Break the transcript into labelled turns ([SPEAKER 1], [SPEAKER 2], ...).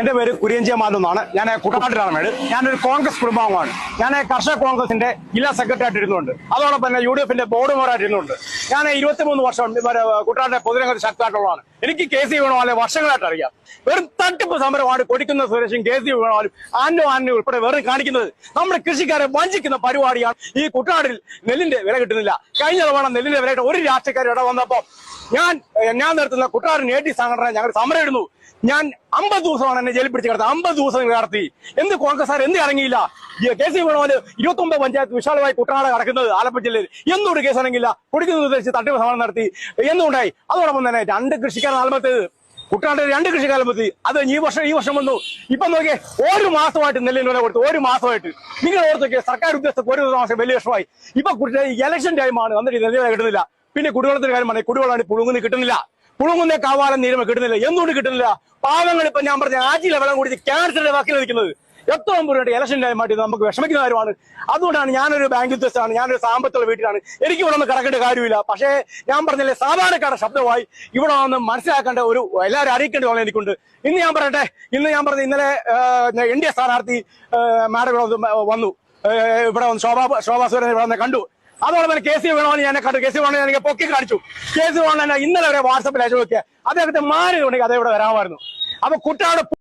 [SPEAKER 1] എന്റെ പേര് കുര്യഞ്ചിയമാൻ എന്നാണ്. ഞാൻ കുട്ടനാട്ടിലാണ് ഞാൻ ഞാനൊരു കോൺഗ്രസ് കുടുംബാംഗമാണ്. ഞാൻ കർഷക കോൺഗ്രസിന്റെ ജില്ലാ സെക്രട്ടറി ആയിട്ട് ഇരുന്നുണ്ട്. അതോടൊപ്പം തന്നെ യു ഡി എഫിന്റെ ബോർഡ് മെമ്പറായിട്ട് ഇരുന്നുണ്ട്. ഞാൻ ഇരുപത്തിമൂന്ന് വർഷം കുട്ടനാട്ടിലെ പൊതുരംഗത്ത് ശക്തമായിട്ടുള്ളതാണ്. എനിക്ക് കെ സി വേണമാലെ വർഷങ്ങളായിട്ട് അറിയാം. വെറും തട്ടിപ്പ് സമരമാണ് കൊടിക്കുന്ന സുരേഷും കെ സി വേണമാലും ആന്റോ ആന്റോ ഉൾപ്പെടെ വെറും കാണിക്കുന്നത്. നമ്മുടെ കൃഷിക്കാരെ വഞ്ചിക്കുന്ന പരിപാടിയാണ് ഈ കുട്ടനാട്ടിൽ നെല്ലിന്റെ വില കിട്ടുന്നില്ല. കഴിഞ്ഞ തവണ നെല്ലിന്റെ വിലയിട്ട് ഒരു രാഷ്ട്രീയക്കാർ ഇട വന്നപ്പോ ഞാൻ ഞാൻ നടത്തുന്ന എ ഡി സംഘടന ഞങ്ങൾ സമരം ഇടുന്നു ഞാൻ അമ്പത് ദിവസമാണ് എന്നെ ജയിലിൽ പിടിച്ച് കിടത്തത് അമ്പത് ദിവസം നടത്തി. എന്ത് കോൺഗ്രസ്സുകാർ എന്ത് ഇറങ്ങിയില്ല? കെ സി വേണോൽ ഇരുപത്തി ഒമ്പത് പഞ്ചായത്ത് വിശാലമായി കുട്ടനാട് കിടക്കുന്നത് ആലപ്പുഴ ജില്ലയിൽ. എന്തുകൊണ്ട് കേസ് ഇറങ്ങിയില്ല? കുടിക്കുന്ന ഉദ്ദേശിച്ച് തട്ടിപ്പ് സമരം നടത്തി. എന്നുണ്ടായി അതോടൊപ്പം തന്നെ രണ്ട് കൃഷിക്കാർ ആത്മഹത്യ കുട്ടനാട്ടിൽ രണ്ട് കൃഷിക്കാർ പറ്റി അത് ഈ വർഷം ഈ വർഷം വന്നു. ഇപ്പൊ നോക്കിയേ ഒരു മാസമായിട്ട് നെല്ലിന് വില കൊടുത്തു. ഒരു മാസമായിട്ട്. നിങ്ങൾ ഓർത്തൊക്കെ സർക്കാർ ഉദ്യോഗസ്ഥർക്ക് ഒരു മാസം വലിയ വർഷമായി ഇപ്പൊ ഇലക്ഷൻ ടൈമാണ് വന്നിട്ട് നെല്ലിന് കിട്ടുന്നില്ല. പിന്നെ കുടിവെള്ളത്തിന്റെ കാര്യം പറഞ്ഞാൽ കുടിവെള്ളം പുഴുങ്ങുന്ന കിട്ടുന്നില്ല. പുഴുങ്ങുന്ന കാവാലം നീരുമ കിട്ടുന്നില്ല എന്തുകൊണ്ട് കിട്ടുന്നില്ല? പാവങ്ങൾ ഇപ്പൊ ഞാൻ പറഞ്ഞ ആജിയിലെ വെള്ളം കുടിച്ച് ക്യാൻസറിന്റെ വാക്കിൽ നിൽക്കുന്നത്. എത്ര മുമ്പ് ഇലക്ഷൻ മാറ്റി നമുക്ക് വിഷമിക്കുന്ന കാര്യമാണ്. അതുകൊണ്ടാണ് ഞാനൊരു ബാങ്ക് ഉദ്യോഗസ്ഥനാണ് ഞാനൊരു സാമ്പത്തിക വീട്ടിലാണ്. എനിക്ക് ഇവിടെ ഒന്ന് കിടക്കേണ്ട കാര്യമില്ല. പക്ഷേ ഞാൻ പറഞ്ഞില്ലേ സാധാരണക്കാരുടെ ശബ്ദമായി ഇവിടെ ഒന്ന് മനസ്സിലാക്കേണ്ട ഒരു എല്ലാവരും അറിയിക്കേണ്ട പോലെ എനിക്കുണ്ട്. ഇന്ന് ഞാൻ പറയട്ടെ ഇന്ന് ഞാൻ പറഞ്ഞ ഇന്നലെ എൻ ഡി എ സ്ഥാനാർത്ഥി മാഡം വന്നു ഇവിടെ ഒന്ന് ശോഭാ ശോഭാ സുരേന്ദ്രൻ ഇവിടെ കണ്ടു. അതോടെ തന്നെ കെ സി വേണമെന്ന് ഞാൻ കണ്ടു. കെ സി വേണമെന്ന് ഞാൻ പൊക്കി കാണിച്ചു. കെ സി വേണമെന്ന് ഇന്നലെ വരെ വാട്സപ്പിൽ അയച്ചു നോക്കിയ അദ്ദേഹത്തെ മാറി ഉണ്ടെങ്കിൽ അതേ ഇവിടെ വരാമായിരുന്നു. അപ്പൊ കുട്ടാട്